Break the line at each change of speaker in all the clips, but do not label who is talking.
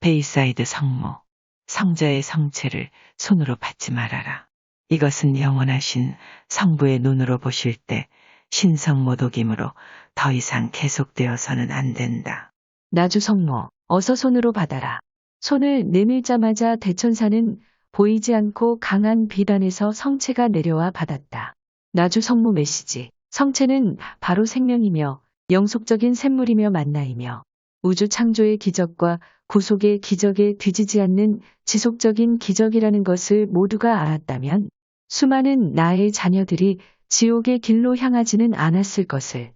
베이사이드 성모, 성자의 성체를 손으로 받지 말아라. 이것은 영원하신 성부의 눈으로 보실 때 신성모독이므로 더 이상 계속되어서는 안 된다.
나주 성모, 어서 손으로 받아라. 손을 내밀자마자 대천사는 보이지 않고 강한 비단에서 성체가 내려와 받았다. 나주 성모 메시지. 성체는 바로 생명이며 영속적인 샘물이며 만나이며 우주 창조의 기적과 구속의 기적에 뒤지지 않는 지속적인 기적이라는 것을 모두가 알았다면 수많은 나의 자녀들이 지옥의 길로 향하지는 않았을 것을.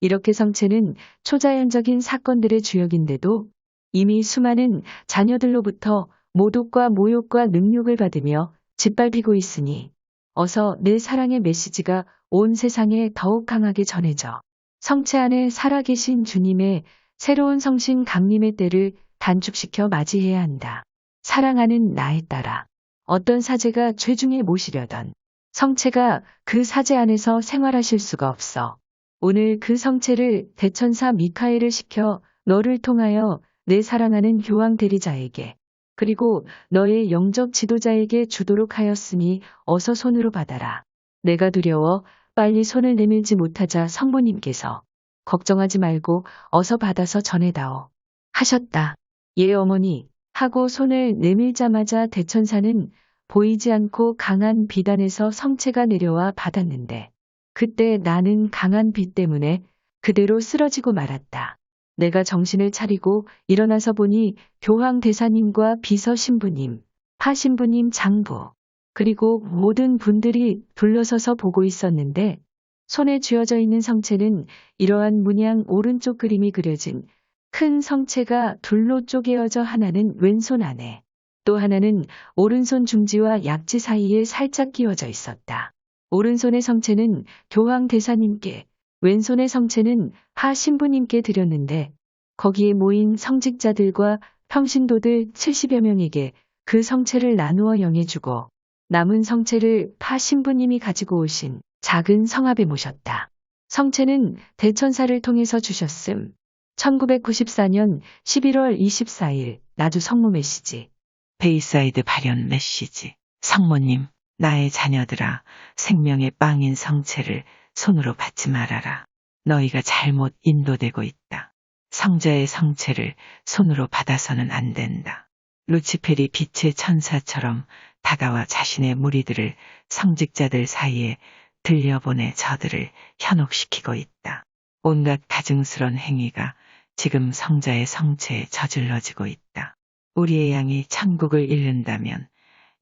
이렇게 성체는 초자연적인 사건들의 주역인데도 이미 수많은 자녀들로부터 모독과 모욕과 능욕을 받으며 짓밟히고 있으니 어서 내 사랑의 메시지가 온 세상에 더욱 강하게 전해져 성체 안에 살아계신 주님의 새로운 성신 강림의 때를 단축시켜 맞이해야 한다. 사랑하는 나에 따라 어떤 사제가 죄중에 모시려던 성체가 그 사제 안에서 생활하실 수가 없어. 오늘 그 성체를 대천사 미카엘을 시켜 너를 통하여 내 사랑하는 교황 대리자에게 그리고 너의 영적 지도자에게 주도록 하였으니 어서 손으로 받아라. 내가 두려워 빨리 손을 내밀지 못하자 성모님께서 걱정하지 말고 어서 받아서 전해다오. 하셨다. 예 어머니 하고 손을 내밀자마자 대천사는 보이지 않고 강한 비단에서 성체가 내려와 받았는데 그때 나는 강한 비 때문에 그대로 쓰러지고 말았다. 내가 정신을 차리고 일어나서 보니 교황 대사님과 비서 신부님, 파 신부님 장부, 그리고 모든 분들이 둘러서서 보고 있었는데 손에 쥐어져 있는 성체는 이러한 문양 오른쪽 그림이 그려진 큰 성체가 둘로 쪼개어져 하나는 왼손 안에 또 하나는 오른손 중지와 약지 사이에 살짝 끼워져 있었다. 오른손의 성체는 교황 대사님께, 왼손의 성체는 파 신부님께 드렸는데 거기에 모인 성직자들과 평신도들 70여 명에게 그 성체를 나누어 영해주고 남은 성체를 파 신부님이 가지고 오신 작은 성합에 모셨다. 성체는 대천사를 통해서 주셨음. 1994년 11월 24일 나주 성모 메시지.
베이사이드 발현 메시지. 성모님, 나의 자녀들아, 생명의 빵인 성체를 손으로 받지 말아라. 너희가 잘못 인도되고 있다. 성자의 성체를 손으로 받아서는 안 된다. 루치페리 빛의 천사처럼 다가와 자신의 무리들을 성직자들 사이에 들려보내 저들을 현혹시키고 있다. 온갖 가증스런 행위가 지금 성자의 성체에 저질러지고 있다. 우리의 양이 천국을 잃는다면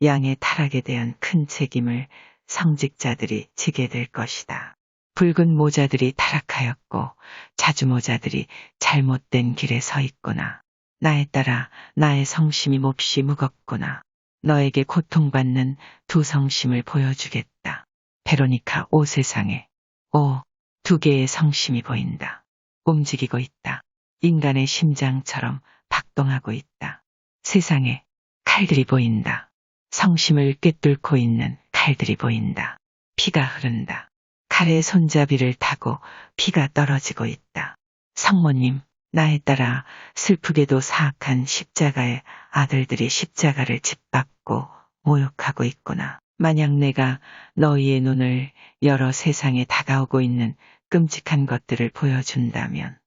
양의 타락에 대한 큰 책임을 성직자들이 지게 될 것이다. 붉은 모자들이 타락하였고 자주 모자들이 잘못된 길에 서 있구나. 나에 따라 나의 성심이 몹시 무겁구나. 너에게 고통받는 두 성심을 보여주겠다. 베로니카 오 세상에 오 두 개의 성심이 보인다. 움직이고 있다. 인간의 심장처럼 박동하고 있다. 세상에 칼들이 보인다. 성심을 꿰뚫고 있는 칼들이 보인다. 피가 흐른다. 칼의 손잡이를 타고 피가 떨어지고 있다. 성모님, 나에 따라 슬프게도 사악한 십자가의 아들들이 십자가를 짓밟고 모욕하고 있구나. 만약 내가 너희의 눈을 열어 세상에 다가오고 있는 끔찍한 것들을 보여준다면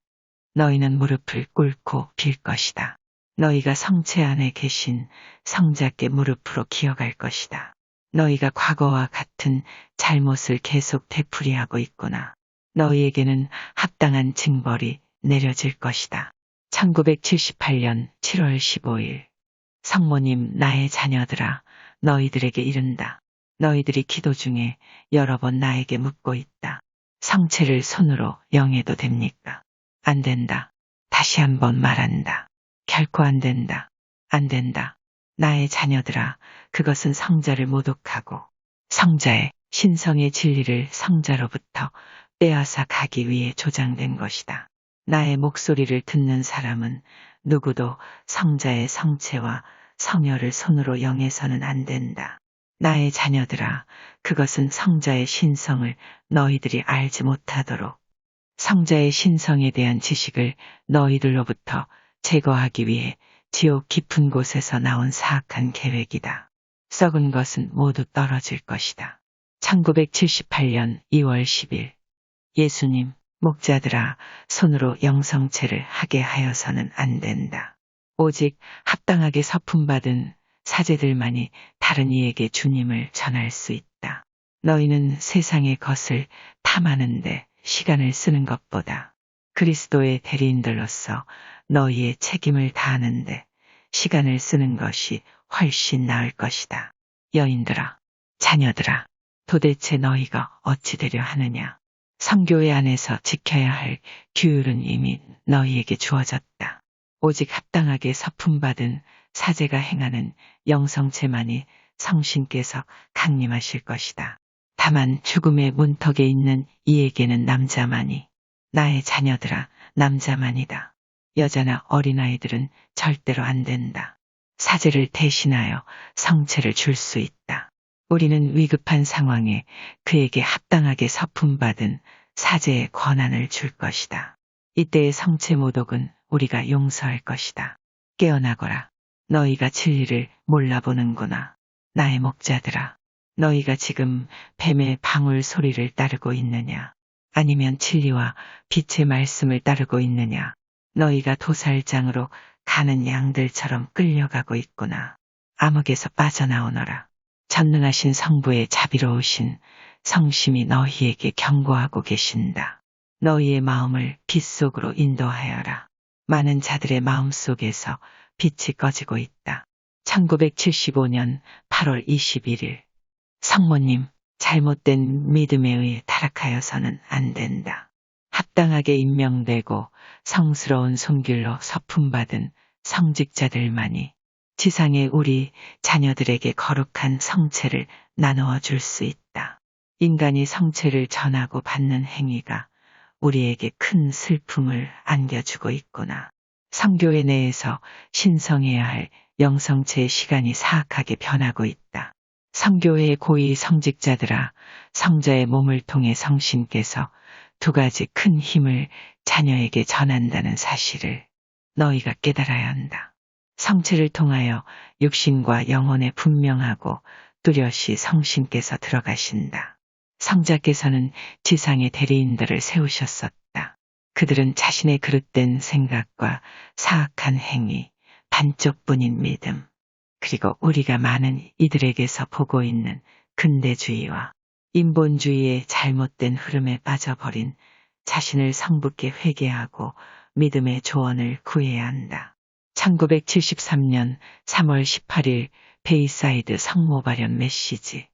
너희는 무릎을 꿇고 빌 것이다. 너희가 성체 안에 계신 성자께 무릎으로 기어갈 것이다. 너희가 과거와 같은 잘못을 계속 되풀이하고 있구나. 너희에게는 합당한 징벌이 내려질 것이다. 1978년 7월 15일 성모님 나의 자녀들아 너희들에게 이른다. 너희들이 기도 중에 여러 번 나에게 묻고 있다. 성체를 손으로 영해도 됩니까? 안 된다. 다시 한번 말한다. 결코 안 된다. 안 된다. 나의 자녀들아, 그것은 성자를 모독하고 성자의 신성의 진리를 성자로부터 빼앗아 가기 위해 조장된 것이다. 나의 목소리를 듣는 사람은 누구도 성자의 성체와 성혈을 손으로 영해서는 안 된다. 나의 자녀들아, 그것은 성자의 신성을 너희들이 알지 못하도록 성자의 신성에 대한 지식을 너희들로부터 제거하기 위해 지옥 깊은 곳에서 나온 사악한 계획이다. 썩은 것은 모두 떨어질 것이다. 1978년 2월 10일 예수님, 목자들아, 손으로 영성체를 하게 하여서는 안 된다. 오직 합당하게 서품받은 사제들만이 다른 이에게 주님을 전할 수 있다. 너희는 세상의 것을 탐하는데 시간을 쓰는 것보다 그리스도의 대리인들로서 너희의 책임을 다하는데 시간을 쓰는 것이 훨씬 나을 것이다. 여인들아, 자녀들아, 도대체 너희가 어찌 되려 하느냐? 성교회 안에서 지켜야 할 규율은 이미 너희에게 주어졌다. 오직 합당하게 서품받은 사제가 행하는 영성체만이 성신께서 강림하실 것이다. 다만 죽음의 문턱에 있는 이에게는 남자만이, 나의 자녀들아, 남자만이다. 여자나 어린아이들은 절대로 안 된다. 사제를 대신하여 성체를 줄 수 있다. 우리는 위급한 상황에 그에게 합당하게 서품받은 사제의 권한을 줄 것이다. 이때의 성체 모독은 우리가 용서할 것이다. 깨어나거라. 너희가 진리를 몰라보는구나. 나의 목자들아. 너희가 지금 뱀의 방울 소리를 따르고 있느냐? 아니면 진리와 빛의 말씀을 따르고 있느냐? 너희가 도살장으로 가는 양들처럼 끌려가고 있구나. 암흑에서 빠져나오너라. 전능하신 성부의 자비로우신 성심이 너희에게 경고하고 계신다. 너희의 마음을 빛 속으로 인도하여라. 많은 자들의 마음 속에서 빛이 꺼지고 있다. 1975년 8월 21일 성모님, 잘못된 믿음에 의해 타락하여서는 안 된다. 합당하게 임명되고 성스러운 손길로 서품받은 성직자들만이 지상의 우리 자녀들에게 거룩한 성체를 나누어 줄 수 있다. 인간이 성체를 전하고 받는 행위가 우리에게 큰 슬픔을 안겨주고 있구나. 성교회 내에서 신성해야 할 영성체의 시간이 사악하게 변하고 있다. 성교회의 고위 성직자들아, 성자의 몸을 통해 성신께서 두 가지 큰 힘을 자녀에게 전한다는 사실을 너희가 깨달아야 한다. 성체를 통하여 육신과 영혼에 분명하고 뚜렷이 성신께서 들어가신다. 성자께서는 지상의 대리인들을 세우셨었다. 그들은 자신의 그릇된 생각과 사악한 행위, 반쪽뿐인 믿음, 그리고 우리가 많은 이들에게서 보고 있는 근대주의와 인본주의의 잘못된 흐름에 빠져버린 자신을 성부께 회개하고 믿음의 조언을 구해야 한다. 1973년 3월 18일 베이사이드 성모 발현 메시지